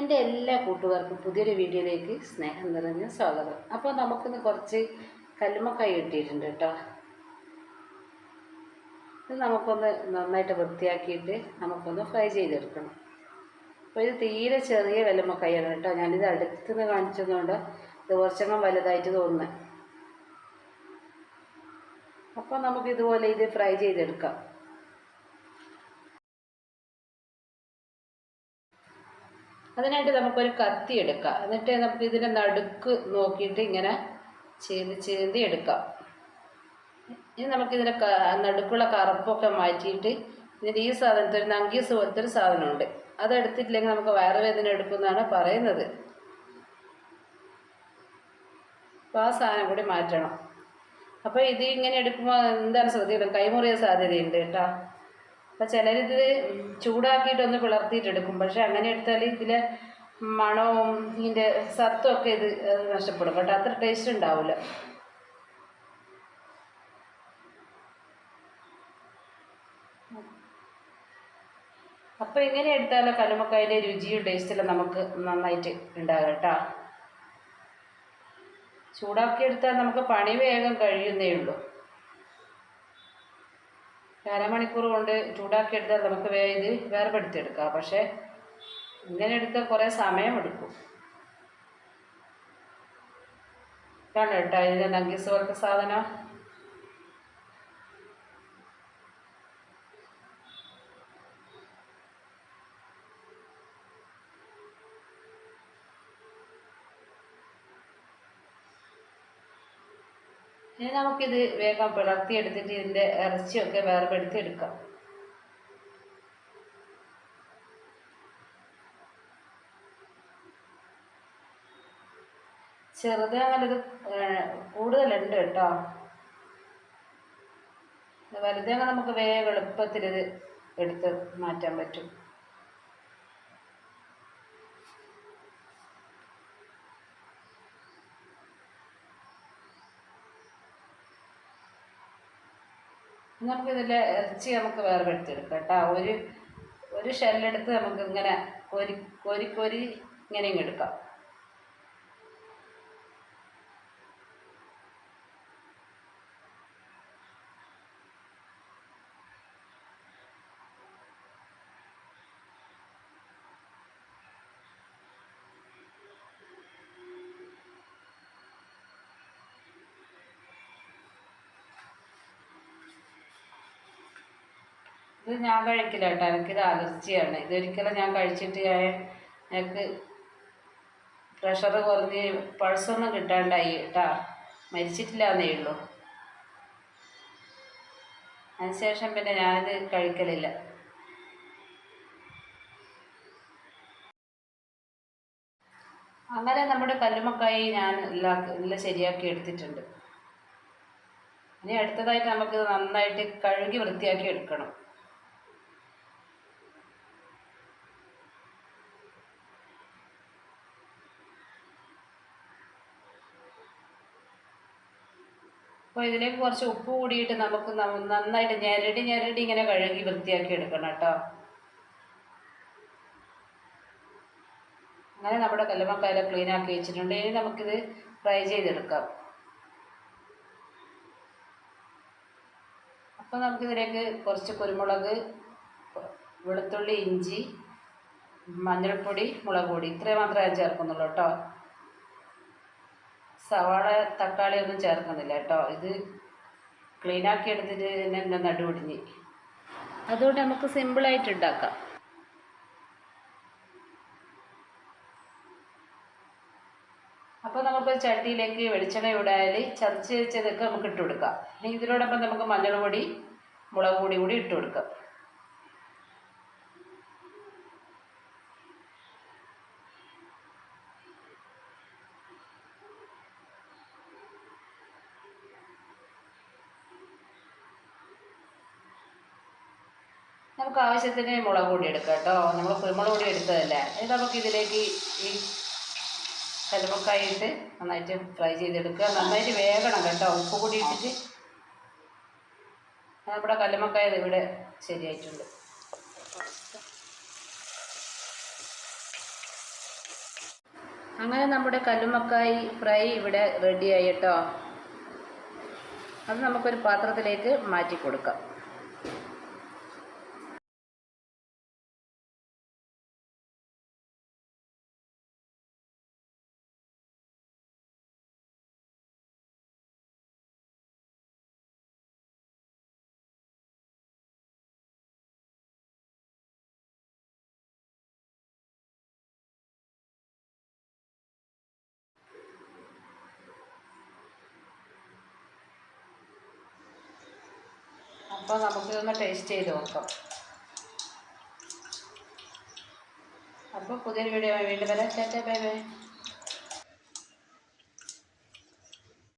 എന്റെ എല്ലാ കൂട്ടുകാർക്കും പുതിയൊരു വീഡിയോയിലേക്ക് സ്നേഹം നിറഞ്ഞ സ്വാഗതം. അപ്പോൾ നമുക്കിന്ന് കുറച്ച് കല്ലുമക്കായി കിട്ടിയിട്ടുണ്ട് കേട്ടോ. ഇത് നമുക്കൊന്ന് നന്നായിട്ട് വൃത്തിയാക്കിയിട്ട് നമുക്കൊന്ന് ഫ്രൈ ചെയ്തെടുക്കണം. അപ്പോൾ ഇത് തീരെ ചെറിയ വെല്ലുമ്മക്കായാണ് കേട്ടോ. ഞാനിത് അടുത്തുനിന്ന് കാണിച്ചതുകൊണ്ട് ഇത് കുറച്ചെണ്ണം വലുതായിട്ട് തോന്നുന്നത് അപ്പോൾ നമുക്ക് ഇതുപോലെ ഇത് ഫ്രൈ ചെയ്തെടുക്കാം. അതിനായിട്ട് നമുക്കൊരു കത്തി എടുക്കാം. എന്നിട്ട് നമുക്ക് ഇതിന്റെ നടുക്ക് നോക്കിയിട്ട് ഇങ്ങനെ ചീന്തി ചീന്തി എടുക്കാം. ഇനി നമുക്കിതിന്റെ നടുക്കുള്ള കറുപ്പൊക്കെ മാറ്റിയിട്ട് ഇതിന്റെ ഈ സാധനത്തിൽ ഒരു നങ്കീസ് പോലത്തെ ഒരു സാധനമുണ്ട്. അതെടുത്തിട്ടില്ലെങ്കിൽ നമുക്ക് വയറുവേദന എടുക്കുമെന്നാണ് പറയുന്നത്. അപ്പോൾ ആ സാധനം കൂടി മാറ്റണം. അപ്പോൾ ഇത് ഇങ്ങനെ എടുക്കുമ്പോൾ എന്താണ് ശ്രദ്ധിക്കണം? കൈമുറിയ സാധ്യതയുണ്ട് കേട്ടോ. അപ്പം ചിലരിത് ചൂടാക്കിയിട്ടൊന്ന് പിളർത്തിയിട്ടെടുക്കും പക്ഷേ അങ്ങനെ എടുത്താൽ ഇതിലെ മണവും ഇതിന്റെ സത്വമൊക്കെ ഇത് നഷ്ടപ്പെടും. കേട്ടോ അത്ര ടേസ്റ്റ് ഉണ്ടാവില്ല അപ്പോൾ ഇങ്ങനെ എടുത്താലോ കലുമക്കായന്റെ രുചിയും ടേസ്റ്റിലും നമുക്ക് നന്നായിട്ട് ഉണ്ടാകും കേട്ടോ. ചൂടാക്കിയെടുത്താൽ നമുക്ക് പണി വേഗം കഴിയുന്നേ ഉള്ളൂ. അരമണിക്കൂർ കൊണ്ട് ചൂടാക്കി എടുത്താൽ നമുക്ക് വേ ഇത് വേർപെടുത്തിയെടുക്കാം. പക്ഷേ ഇങ്ങനെ എടുത്താൽ കുറേ സമയമെടുക്കും. ഇതാണ് കേട്ടോ ഇതിന്റെ നങ്കീസ് പോലത്തെ സാധനം. ഇനി നമുക്കിത് വേഗം പിളർത്തിയെടുത്തിട്ട് ഇതിന്റെ ഇറച്ചിയൊക്കെ വേർപെടുത്തി എടുക്കാം ചെറുത് അങ്ങനത് കൂടുതലുണ്ട് കേട്ടോ. വലുതങ്ങ് നമുക്ക് വേഗം എളുപ്പത്തിൽ ഇത് എടുത്ത് മാറ്റാൻ പറ്റും. നമുക്കിതിന്റെ ഇറച്ചി നമുക്ക് വേറെ എടുത്തെടുക്കാം കേട്ടോ. ഒരു ഒരു ഷെല്ലെടുത്ത് നമുക്ക് ഇങ്ങനെ കോരി കോരി കോരി ഇങ്ങനെ ഇങ്ങ് എടുക്കാം ഇത് ഞാൻ കഴിക്കില്ല കേട്ടോ. എനിക്കിത് അലർജിയാണ്. ഇതൊരിക്കലും ഞാൻ കഴിച്ചിട്ട് ഞാൻ എനിക്ക് പ്രഷർ കുറഞ്ഞ് പൾസൊന്നും കിട്ടാണ്ടായി കേട്ടാ. മരിച്ചിട്ടില്ല എന്നേ ഉള്ളൂ. അതിനുശേഷം പിന്നെ ഞാനിത് കഴിക്കലില്ല. അങ്ങനെ നമ്മുടെ കല്ലുമക്കായി ഞാൻ എല്ലാ എല്ലാം ശരിയാക്കി എടുത്തിട്ടുണ്ട്. ഇനി അടുത്തതായിട്ട് നമുക്ക് നന്നായിട്ട് കഴുകി വൃത്തിയാക്കി എടുക്കണം. അപ്പോൾ ഇതിലേക്ക് കുറച്ച് ഉപ്പ് കൂടിയിട്ട് നമുക്ക് നന്നായിട്ട് ഞെരടി ഞെരടി ഇങ്ങനെ കഴുകി വൃത്തിയാക്കി എടുക്കണം കേട്ടോ. അങ്ങനെ നമ്മുടെ കല്ലുമക്കായ ക്ലീൻ ആക്കി വെച്ചിട്ടുണ്ട്. ഇനി നമുക്കിത് ഫ്രൈ ചെയ്തെടുക്കാം. അപ്പോൾ നമുക്കിതിലേക്ക് കുറച്ച് കുരുമുളക് വെളുത്തുള്ളി ഇഞ്ചി മഞ്ഞൾപ്പൊടി മുളക് പൊടി. ഇത്രയും മാത്രമേ ചേർക്കുന്നുള്ളൂ കേട്ടോ. സവാള തക്കാളി ഒന്നും ചേർക്കുന്നില്ല കേട്ടോ. ഇത് ക്ലീനാക്കി എടുത്തിട്ട് എന്റെ നടുപൊടിഞ്ഞ് അതുകൊണ്ട് നമുക്ക് സിമ്പിളായിട്ട് ഉണ്ടാക്കാം. അപ്പോൾ നമുക്ക് ചട്ടിയിലേക്ക് വെളിച്ചെണ്ണ ഇടാൽ ചതച്ച് വെച്ചതൊക്കെ നമുക്ക് ഇട്ട് കൊടുക്കാം. ഇനി ഇതിനോടൊപ്പം നമുക്ക് മഞ്ഞൾ പൊടി മുളക് പൊടി കൂടി ഇട്ട് കൊടുക്കാം. നമുക്ക് ആവശ്യത്തിന് മുളക് പൊടി എടുക്കാം കേട്ടോ. നമ്മൾ കുരുമുളക് പൊടി എടുത്തതല്ലേ. ഇത് നമുക്ക് ഇതിലേക്ക് ഈ കല്ലുമക്കായി നന്നായിട്ട് ഫ്രൈ ചെയ്തെടുക്കുക. നന്നായിട്ട് വേകണം കേട്ടോ. ഉപ്പ് കൂടി ഇട്ടിട്ട്. നമ്മുടെ കല്ലുമക്കായ ദേ ഇവിടെ ശരിയായിട്ടുണ്ട്. അങ്ങനെ നമ്മുടെ കല്ലുമക്കായി ഫ്രൈ ഇവിടെ റെഡിയായി കേട്ടോ. അത് നമുക്കൊരു പാത്രത്തിലേക്ക് മാറ്റി കൊടുക്കാം. അപ്പോൾ നമുക്കിതൊന്ന് ടേസ്റ്റ് ചെയ്ത് നോക്കാം. അപ്പോൾ പുതിയൊരു വീഡിയോ വീണ്ടും വരാം. ചേട്ടാ ബൈ ബൈ.